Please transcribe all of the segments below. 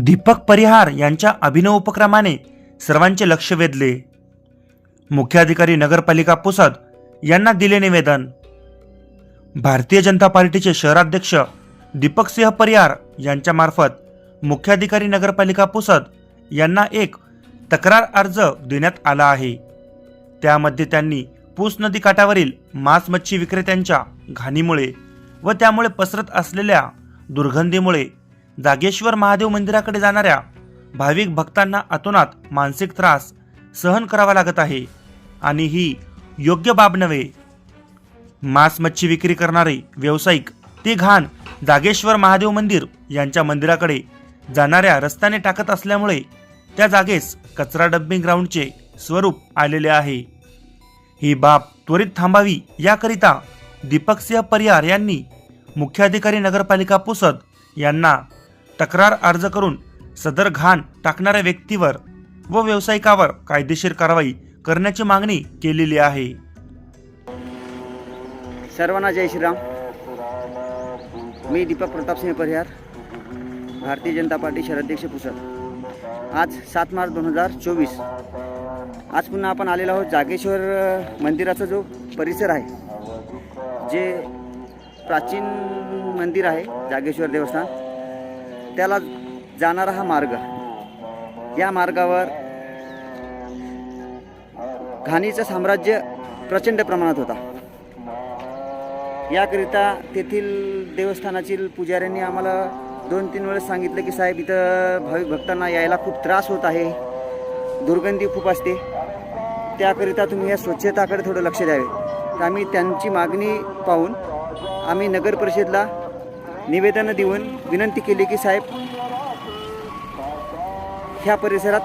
दीपक परिहार यांच्या अभिनव उपक्रमाने सर्वांचे लक्ष वेधले. मुख्याधिकारी नगरपालिका पुसद यांना दिले निवेदन. भारतीय जनता पार्टीचे शहराध्यक्ष दीपक सिंह परिहार यांच्यामार्फत मुख्याधिकारी नगरपालिका पुसद यांना एक तक्रार अर्ज देण्यात आला आहे. त्यामध्ये त्यांनी पूस नदी काठावरील मांस मच्छी विक्रेत्यांच्या घाणीमुळे व त्यामुळे पसरत असलेल्या दुर्गंधीमुळे जागेश्वर महादेव मंदिराकडे जाणाऱ्या भाविक भक्तांना अतोनात मानसिक त्रास सहन करावा लागत आहे. आणि ही योग्य बाब नव्हे. मांस मच्छी विक्री करणारे व्यावसायिक ती घाण जागेश्वर महादेव मंदिर यांच्या मंदिराकडे जाणाऱ्या रस्त्याने टाकत असल्यामुळे त्या जागेस कचरा डम्पिंग ग्राउंडचे स्वरूप आलेले आहे. ही बाब त्वरित थांबावी याकरिता दीपक सिंह परिहार यांनी मुख्याधिकारी नगरपालिका पुसद यांना तक्रार अर्ज करून सदर घाण टाकणाऱ्या व्यक्तीवर व व्यावसायिकावर कायदेशीर कारवाई करण्याची मागणी केलेली आहे. सर्वांना जय श्रीराम. मी दीपक प्रतापसिंह परिहार भारतीय जनता पार्टी शहराध्यक्ष पुसद. आज सात मार्च दोन हजार चोवीस. आज पुन्हा आपण आलेलो आहोत जागेश्वर मंदिराचा जो परिसर आहे जे प्राचीन मंदिर आहे जागेश्वर देवस्थान. त्याला जाणारा हा मार्ग. या मार्गावर घाणीचं साम्राज्य प्रचंड प्रमाणात होता. याकरिता तेथील देवस्थानातील पुजाऱ्यांनी आम्हाला दोन तीन वेळेस सांगितलं की साहेब इथं भाविक भक्तांना यायला खूप त्रास होत आहे. दुर्गंधी खूप असते. त्याकरिता तुम्ही या स्वच्छताकडे थोडं लक्ष द्यावे. तर आम्ही त्यांची मागणी पाहून आम्ही नगर परिषदला निवेदनं देऊन विनंती केली की साहेब ह्या परिसरात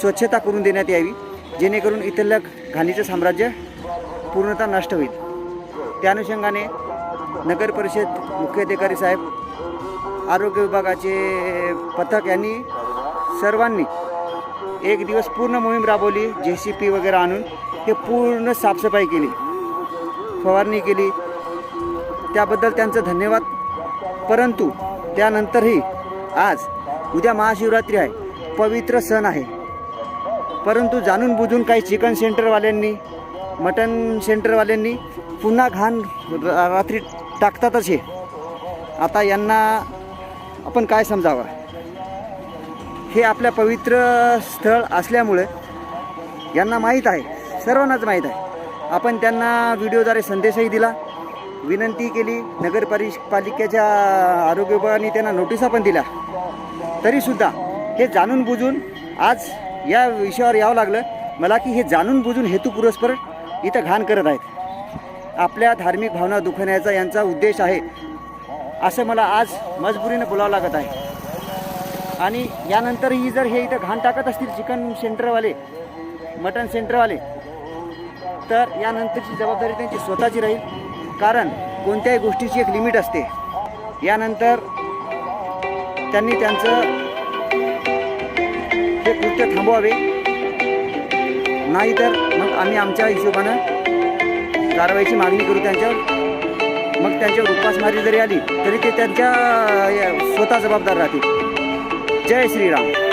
स्वच्छता करून देण्यात यावी जेणेकरून इथलं घाणीचं साम्राज्य पूर्णतः नष्ट होईल. त्या अनुषंगाने नगर परिषद मुख्याधिकारी साहेब आरोग्य विभागाचे पथक यांनी सर्वांनी एक दिवस पूर्ण मोहीम राबवली जे सी पी वगैरे आणून हे पूर्ण साफसफाई केली फवारणी केली. त्याबद्दल त्यांचं धन्यवाद. परंतु त्यानंतरही आज उद्या महाशिवरात्री आहे. पवित्र सण आहे. परंतु जाणून बुजून काही चिकन सेंटरवाल्यांनी मटन सेंटरवाल्यांनी पुन्हा घाण रात्री टाकतातच हे. आता यांना आपण काय समजावं? हे आपल्या पवित्र स्थळ असल्यामुळे यांना माहीत आहे. सर्वांनाच माहीत आहे. आपण त्यांना व्हिडिओद्वारे संदेशही दिला. विनंती केली. नगर परिष पालिकेच्या आरोग्य विभागाने त्यांना नोटिसा पण दिल्या तरीसुद्धा हे जाणून बुजून आज या विषयावर यावं लागलं. मला की हे जाणून बुजून हेतुपुरस्पर इथं घाण करत आहेत. आपल्या धार्मिक भावना दुखवण्याचा यांचा उद्देश आहे असं मला आज मजबुरीनं बोलावं लागत आहे. आणि यानंतरही जर हे इथं घाण टाकत असतील चिकन सेंटरवाले मटन सेंटरवाले तर यानंतरची जबाबदारी त्यांची स्वतःची राहील. कारण कोणत्याही गोष्टीची एक लिमिट असते. यानंतर त्यांनी त्यांचं हे कृत्य थांबवावे. नाहीतर मग आम्ही आमच्या हिशोबानं कारवाईची मागणी करू त्यांच्यावर. मग त्यांच्यावर उपासमारी जरी आली तरी ते त्यांच्या स्वतः जबाबदार राहतील. जय श्रीराम.